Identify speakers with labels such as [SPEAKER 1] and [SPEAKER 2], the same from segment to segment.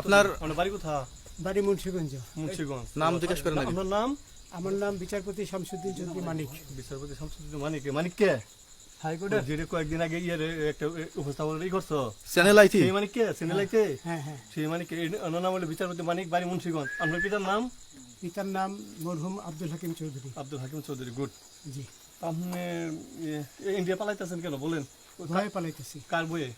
[SPEAKER 1] আপনার
[SPEAKER 2] আপনার বাড়ি কোথা
[SPEAKER 3] বাড়ি মুন্সিগঞ্জ।
[SPEAKER 2] মুন্সিগঞ্জ।
[SPEAKER 1] নাম জিজ্ঞেস করেন আগে।
[SPEAKER 2] নাম
[SPEAKER 3] আমার নাম বিচারপতি শামসুদ্দিন চৌধুরী মানিক।
[SPEAKER 2] বিচারপতি শামসুদ্দিন মানিক। মানিক কে? হাইকোর্টের যেটা কয়েকদিন আগে ইয়ে একটা উপস্থাপন ই করছ?
[SPEAKER 1] চ্যানেল আইথি
[SPEAKER 2] সেই মানিক কে? সিনেলাইতে
[SPEAKER 3] হ্যাঁ হ্যাঁ
[SPEAKER 2] সেই মানিক অন্য নাম হলো বিচারপতি মানিক বাড়ি মুন্সিগঞ্জ। আপনার পিতার নাম?
[SPEAKER 3] পিতার নাম মরহুম আব্দুল হাকিম চৌধুরী।
[SPEAKER 2] আব্দুল হাকিম চৌধুরী গুড।
[SPEAKER 3] জি।
[SPEAKER 2] আপনি ইন্ডিয়া পালাইতেছেন কেন? বলেন।
[SPEAKER 3] ভয়ে পালাইতেছি।
[SPEAKER 2] কার বইয়ে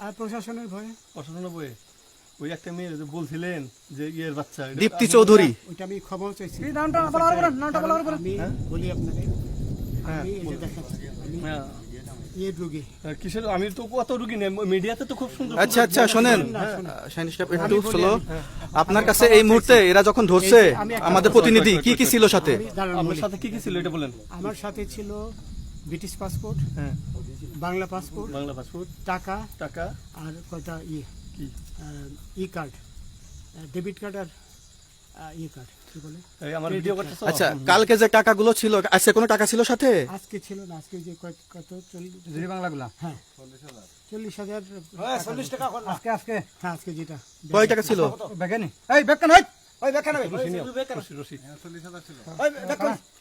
[SPEAKER 3] আর প্রশাসনের ভয়ে?
[SPEAKER 2] প্রশাসনের বইয়ে ওই একটা মেয়ে যে বলছিলেন যে ইয়ের বাচ্চা
[SPEAKER 1] দীপ্তি চৌধুরী।
[SPEAKER 3] ওইটা আমি ক্ষমাও চাইছি।
[SPEAKER 4] নামটা বলার পরে নামটা বলার পরে
[SPEAKER 3] আমি বলি আপনাকে আমি এটা দেখাচ্ছি
[SPEAKER 2] হ্যাঁ। আর কিসের আমি তো কত রুগী নেই মিডিয়াতে তো খুব সুন্দর
[SPEAKER 1] আচ্ছা আচ্ছা শোনেন। একটু স্লো আপনার কাছে এই মুহূর্তে এরা যখন ধরছে আমাদের প্রতিনিধি কি কি ছিল সাথে?
[SPEAKER 3] আমি দাঁড়ান
[SPEAKER 2] আপনার
[SPEAKER 3] বলি।
[SPEAKER 2] সাথে কি কি ছিল এটা বলেন।
[SPEAKER 3] আমার সাথে ছিল ব্রিটিশ পাসপোর্ট
[SPEAKER 2] হ্যাঁ।
[SPEAKER 3] বাংলা পাসপোর্ট
[SPEAKER 2] বাংলা পাসপোর্ট
[SPEAKER 3] টাকা
[SPEAKER 2] টাকা
[SPEAKER 3] আর কয়টা ইয়ে
[SPEAKER 2] কি
[SPEAKER 3] ই কার্ড ডেবিট কার্ড আর ই কার্ড কি বলে?
[SPEAKER 2] এই আমার ভিডিও করতেছো?
[SPEAKER 1] আচ্ছা কালকে যে টাকাগুলো ছিল আজকে কোনো টাকা ছিল সাথে?
[SPEAKER 3] আজকে ছিল না আজকে যে কয়- কত? চল্লিশ
[SPEAKER 4] জিরি বাংলাগুলা?
[SPEAKER 3] হ্যাঁ। চল্লিশ হাজার
[SPEAKER 4] চল্লিশ টাকা আজকে আজকে
[SPEAKER 3] হ্যাঁ আজকে যেটা।
[SPEAKER 1] কয় টাকা ছিল?
[SPEAKER 4] বেগানি এই বেগান হই ওই
[SPEAKER 2] রশি, রশি।
[SPEAKER 4] ওই এই বেগান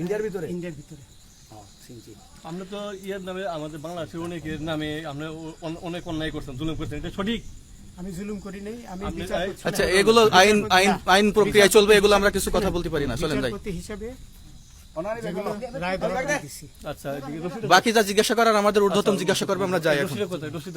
[SPEAKER 4] ইন্ডিয়ার ভিতরে?
[SPEAKER 3] ইন্ডিয়ার ভিতরে।
[SPEAKER 2] আমরা তো ইয়ের নামে আমাদের বাংলাদেশের অনেকের নামে আমরা অনেক অন্যায় করছেন জুলুম করছেন এটা সঠিক?
[SPEAKER 3] আমি জুলুম করি নাই আমি।
[SPEAKER 1] আচ্ছা এগুলো আইন আইন আইন প্রক্রিয়ায় চলবে এগুলো আমরা কিছু কথা বলতে পারি না চলেন যাই
[SPEAKER 3] বিচারপতি হিসাবে
[SPEAKER 2] আচ্ছা
[SPEAKER 1] বাকি যা জিজ্ঞাসা করার আমাদের ঊর্ধ্বতন জিজ্ঞাসা করবে আমরা যাই এখন।
[SPEAKER 2] রশিদ